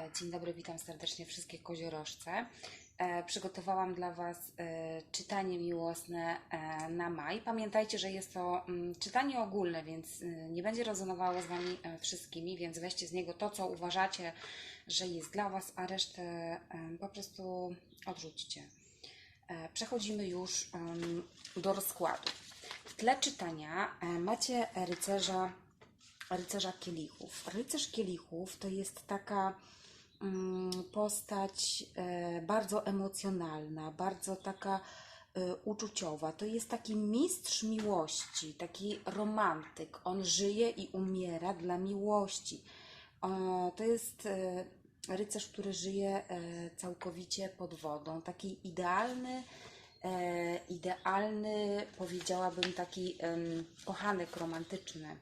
E, Dzień dobry, witam serdecznie wszystkie koziorożce. E, Przygotowałam dla Was e, czytanie miłosne na maj. Pamiętajcie, że jest to mm, czytanie ogólne, więc nie będzie rezonowało z Wami wszystkimi, więc weźcie z niego to, co uważacie, że jest dla Was, a resztę po prostu odrzućcie. Przechodzimy już do rozkładu. W tle czytania macie rycerza, rycerza kielichów. Rycerz kielichów to jest taka postać e, bardzo emocjonalna, bardzo taka e, uczuciowa. To jest taki mistrz miłości, taki romantyk. On żyje i umiera dla miłości. To jest e, rycerz, który żyje całkowicie pod wodą. Taki idealny, idealny, powiedziałabym, taki kochanek romantyczny.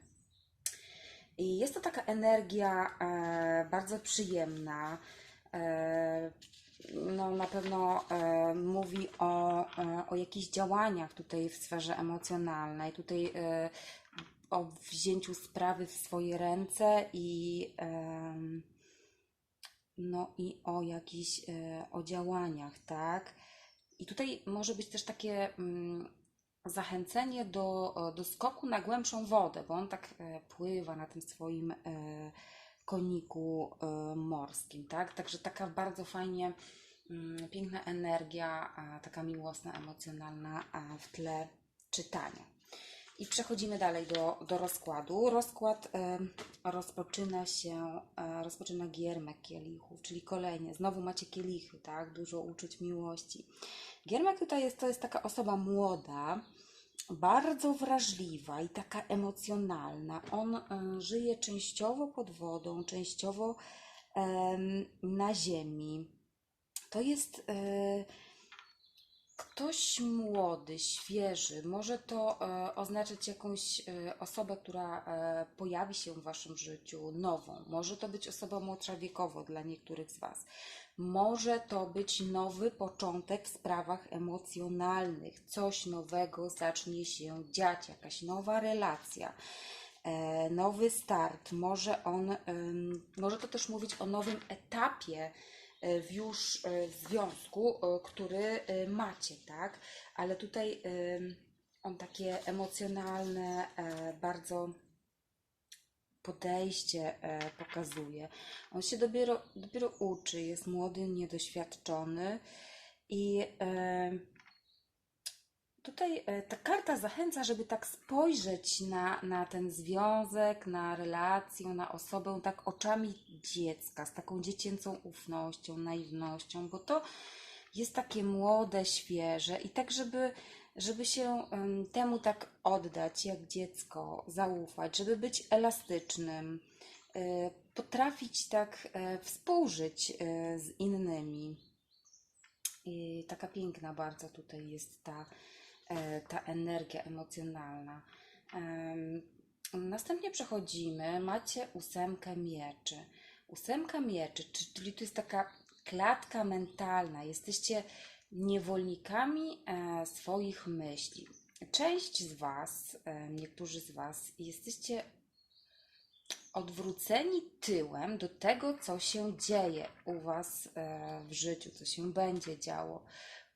I jest to taka energia e, bardzo przyjemna. E, no, na pewno e, mówi o, o jakichś działaniach tutaj w sferze emocjonalnej, tutaj o wzięciu sprawy w swoje ręce i, no, i o jakichś o działaniach, tak? I tutaj może być też takie mm, zachęcenie do, do skoku na głębszą wodę, bo on tak e, pływa na tym swoim e, koniku e, morskim, tak? Także taka bardzo fajnie, mm, piękna energia, taka miłosna, emocjonalna w tle czytania. I przechodzimy dalej do, do rozkładu. Rozkład rozpoczyna się, rozpoczyna giermek kielichów, czyli kolejnie, znowu macie kielichy, tak? Dużo uczuć miłości. Giermek tutaj jest, to jest taka osoba młoda, bardzo wrażliwa i taka emocjonalna. On e, żyje częściowo pod wodą, częściowo na ziemi. To jest e, ktoś młody, świeży. Może to e, oznaczać jakąś e, osobę, która e, pojawi się w waszym życiu, nową. Może to być osoba młodsza wiekowo dla niektórych z was. Może to być nowy początek w sprawach emocjonalnych. Coś nowego zacznie się dziać, jakaś nowa relacja e, nowy start. Może on, może to też mówić o nowym etapie w już e, związku, e, który e, macie, tak? Ale tutaj on takie emocjonalne, e, bardzo podejście e, pokazuje. On się dopiero, dopiero uczy, jest młody, niedoświadczony i e, Tutaj e, ta karta zachęca, żeby tak spojrzeć na, na ten związek, na relację, na osobę tak oczami dziecka, z taką dziecięcą ufnością, naiwnością, bo to jest takie młode, świeże i tak, żeby, żeby się em, temu tak oddać, jak dziecko, zaufać, żeby być elastycznym, e, potrafić tak e, współżyć z innymi. I taka piękna bardzo tutaj jest ta, ta energia emocjonalna. Em, Następnie przechodzimy, macie ósemkę mieczy. Ósemka mieczy, czy- czyli to jest taka klatka mentalna. Jesteście niewolnikami e, swoich myśli. Część z Was, e, niektórzy z Was, jesteście odwróceni tyłem do tego, co się dzieje u Was e, w życiu, co się będzie działo.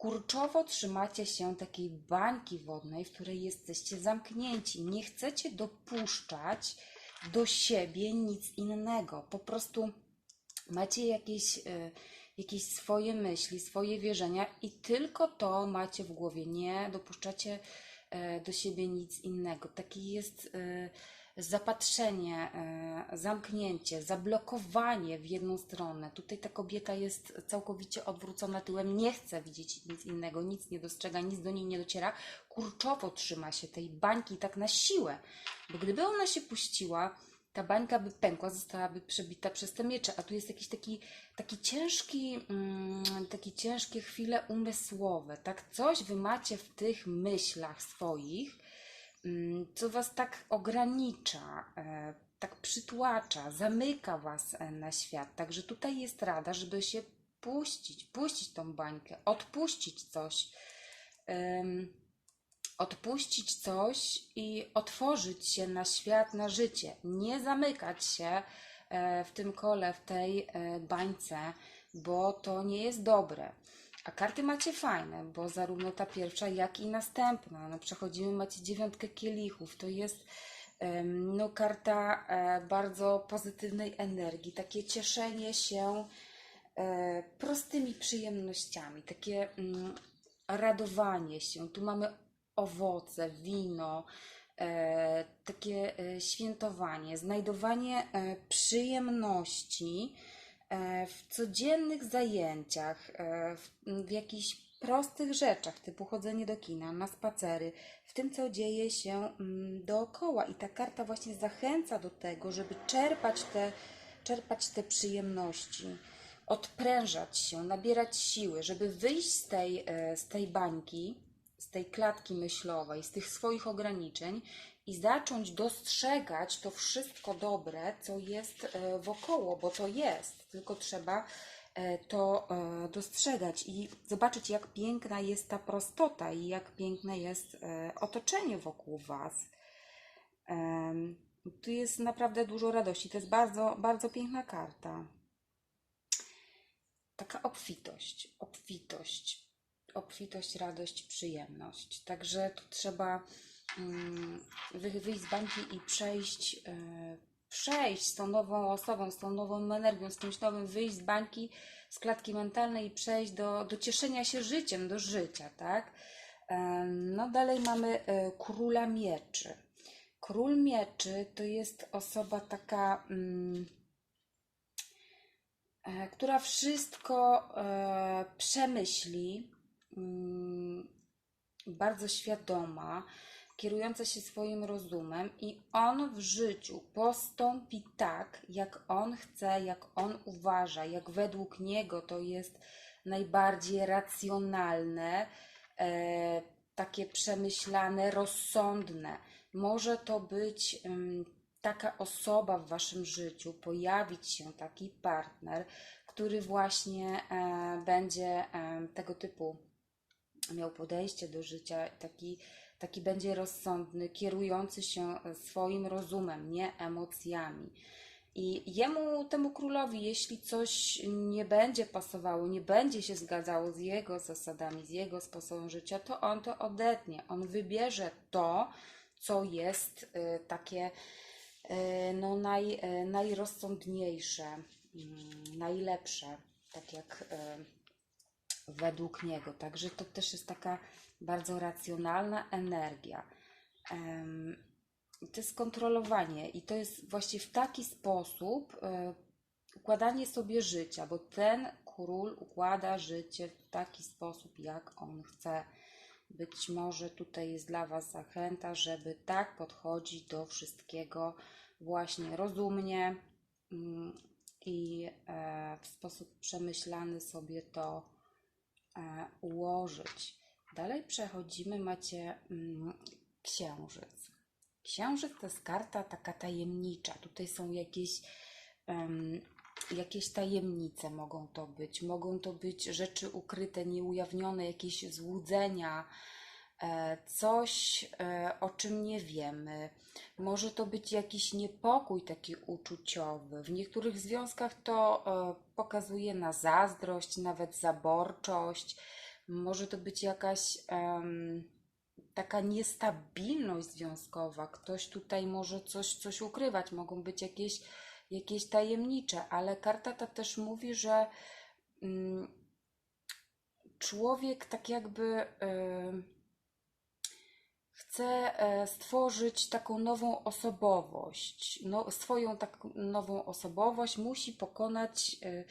Kurczowo trzymacie się takiej bańki wodnej, w której jesteście zamknięci. Nie chcecie dopuszczać do siebie nic innego. Po prostu macie jakieś, e, jakieś swoje myśli, swoje wierzenia i tylko to macie w głowie. Nie dopuszczacie e, do siebie nic innego. Taki jest e, zapatrzenie, e, zamknięcie, zablokowanie w jedną stronę. Tutaj ta kobieta jest całkowicie odwrócona tyłem, nie chce widzieć nic innego, nic nie dostrzega, nic do niej nie dociera. Kurczowo trzyma się tej bańki tak na siłę, bo gdyby ona się puściła, ta bańka by pękła, zostałaby przebita przez te miecze, a tu jest jakiś taki, taki ciężki, mm, takie ciężkie chwile umysłowe, tak? Coś wy macie w tych myślach swoich, co was tak ogranicza, e, tak przytłacza, zamyka was e, na świat. Także tutaj jest rada, żeby się puścić, puścić tą bańkę, odpuścić coś. Odpuścić coś i otworzyć się na świat, na życie. Nie zamykać się e, w tym kole, w tej bańce, bo to nie jest dobre. A karty macie fajne, bo zarówno ta pierwsza, jak i następna. No, przechodzimy, macie dziewiątkę kielichów. To jest no, karta e, bardzo pozytywnej energii, takie cieszenie się e, prostymi przyjemnościami, takie mm, radowanie się. Tu mamy owoce, wino, e, takie świętowanie, znajdowanie przyjemności w codziennych zajęciach, e, w, w jakichś prostych rzeczach, typu chodzenie do kina, na spacery, w tym, co dzieje się mm, dookoła. I ta karta właśnie zachęca do tego, żeby czerpać te, czerpać te przyjemności, odprężać się, nabierać siły, żeby wyjść z tej, e, z tej bańki, z tej klatki myślowej, z tych swoich ograniczeń i zacząć dostrzegać to wszystko dobre, co jest e, wokoło, bo to jest, tylko trzeba e, to e, dostrzegać i zobaczyć, jak piękna jest ta prostota i jak piękne jest otoczenie wokół Was. Tu jest naprawdę dużo radości. To jest bardzo, bardzo piękna karta. Taka obfitość, obfitość, obfitość, radość, przyjemność. Także tu trzeba wyjść z bańki i przejść, e, przejść z tą nową osobą, z tą nową energią, z kimś nowym, wyjść z bańki, z klatki mentalnej i przejść do, do cieszenia się życiem, do życia, tak? No dalej mamy e, króla mieczy. Król mieczy to jest osoba taka, mm, e, która wszystko przemyśli, mm, bardzo świadoma, kierująca się swoim rozumem, i on w życiu postąpi tak, jak on chce, jak on uważa, jak według niego to jest najbardziej racjonalne, e, takie przemyślane, rozsądne. Może to być taka osoba w waszym życiu, pojawić się taki partner, który właśnie e, będzie e, tego typu miał podejście do życia, taki, taki będzie rozsądny, kierujący się swoim rozumem, nie emocjami. I jemu, temu królowi, jeśli coś nie będzie pasowało, nie będzie się zgadzało z jego zasadami, z jego sposobem życia, to on to odetnie. On wybierze to, co jest y, takie y, no, naj, najrozsądniejsze, mm, najlepsze, tak jak według niego. Także to też jest taka bardzo racjonalna energia. To jest kontrolowanie i to jest właśnie w taki sposób e, układanie sobie życia, bo ten król układa życie w taki sposób, jak on chce. Być może tutaj jest dla Was zachęta, żeby tak podchodzić do wszystkiego właśnie rozumnie mm, i e, w sposób przemyślany sobie to e, ułożyć. Dalej przechodzimy, macie mm, księżyc. Księżyc to jest karta taka tajemnicza. Tutaj są jakieś, em, jakieś tajemnice, mogą to być. Mogą to być rzeczy ukryte, nieujawnione, jakieś złudzenia, e, coś, e, o czym nie wiemy. Może to być jakiś niepokój taki uczuciowy. W niektórych związkach to e, pokazuje na zazdrość, nawet zaborczość. Może to być jakaś em, taka niestabilność związkowa. Ktoś tutaj może coś, coś ukrywać, mogą być jakieś, jakieś tajemnicze, ale karta ta też mówi, że mm, człowiek tak jakby em, chce e, stworzyć taką nową osobowość, no, swoją taką nową osobowość, musi pokonać e,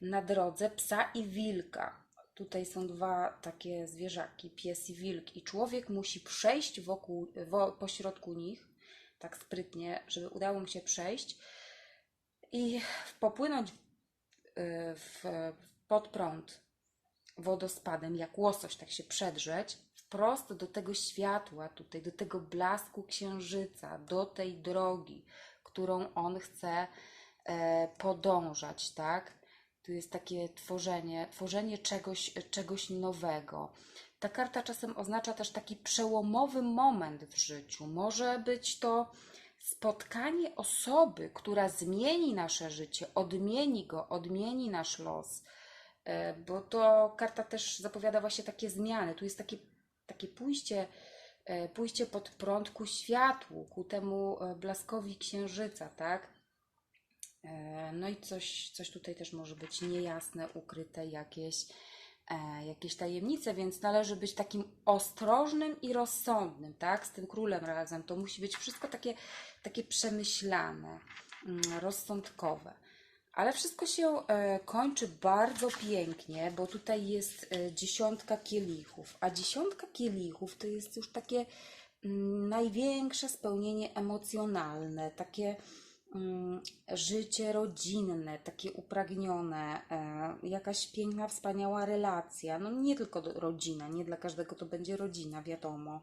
na drodze psa i wilka. Tutaj są dwa takie zwierzaki, pies i wilk, i człowiek musi przejść wokół, wo, pośrodku nich, tak sprytnie, żeby udało mu się przejść i popłynąć e, w, pod prąd wodospadem, jak łosoś, tak się przedrzeć, wprost do tego światła tutaj, do tego blasku księżyca, do tej drogi, którą on chce e, podążać, tak? Tu jest takie tworzenie, tworzenie czegoś, czegoś nowego. Ta karta czasem oznacza też taki przełomowy moment w życiu. Może być to spotkanie osoby, która zmieni nasze życie, odmieni go, odmieni nasz los. E, Bo to karta też zapowiada właśnie takie zmiany. Tu jest takie, takie pójście, e, pójście pod prąd ku światłu, ku temu e, blaskowi księżyca, tak? E, No i coś, coś tutaj też może być niejasne, ukryte, jakieś, e, jakieś tajemnice, więc należy być takim ostrożnym i rozsądnym, tak? Z tym królem razem. To musi być wszystko takie, takie przemyślane, mm, rozsądkowe. Ale wszystko się e, kończy bardzo pięknie, bo tutaj jest dziesiątka kielichów, a dziesiątka kielichów to jest już takie mm, największe spełnienie emocjonalne, takie życie rodzinne, takie upragnione, e, jakaś piękna, wspaniała relacja. No nie tylko rodzina, nie dla każdego to będzie rodzina, wiadomo.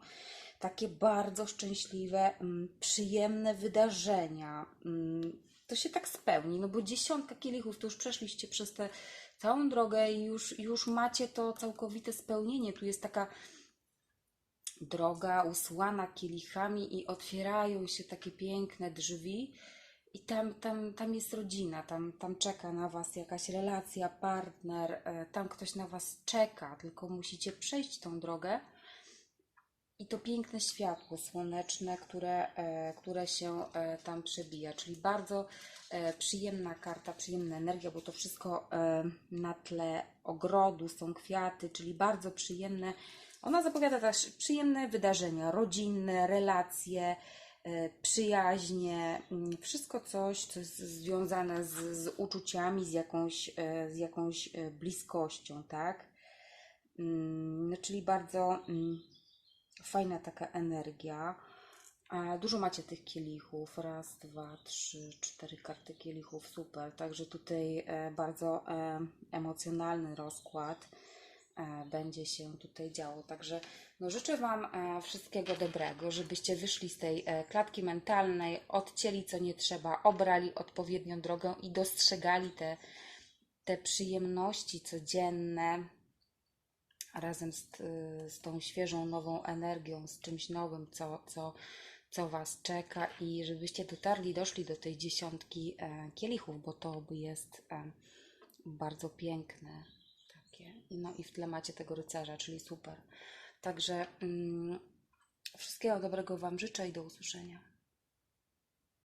Takie bardzo szczęśliwe, mm, przyjemne wydarzenia. mm, To się tak spełni, no bo dziesiątka kielichów, to już przeszliście przez tę całą drogę i już, już macie to całkowite spełnienie. Tu jest taka droga usłana kielichami i otwierają się takie piękne drzwi i tam, tam, tam jest rodzina, tam, tam czeka na Was jakaś relacja, partner, e, tam ktoś na Was czeka, tylko musicie przejść tą drogę i to piękne światło słoneczne, które, e, które się e, tam przebija, czyli bardzo przyjemna karta, przyjemna energia, bo to wszystko na tle ogrodu są kwiaty, czyli bardzo przyjemne. Ona zapowiada też przyjemne wydarzenia rodzinne, relacje, przyjaźnie, mm, wszystko coś, co jest związane z, z uczuciami, z jakąś, e, z jakąś e, bliskością, tak? Mm, No, czyli bardzo mm, fajna taka energia. A dużo macie tych kielichów. Raz, dwa, trzy, cztery karty kielichów. Super. Także tutaj e, bardzo e, emocjonalny rozkład e, będzie się tutaj działo. Także no, życzę Wam e, wszystkiego dobrego, żebyście wyszli z tej e, klatki mentalnej, odcięli co nie trzeba, obrali odpowiednią drogę i dostrzegali te, te przyjemności codzienne, razem z, z tą świeżą, nową energią, z czymś nowym, co, co, co Was czeka i żebyście dotarli, doszli do tej dziesiątki e, kielichów, bo to jest e, bardzo piękne No i w tle macie tego rycerza, czyli super. Także mm, wszystkiego dobrego Wam życzę i do usłyszenia.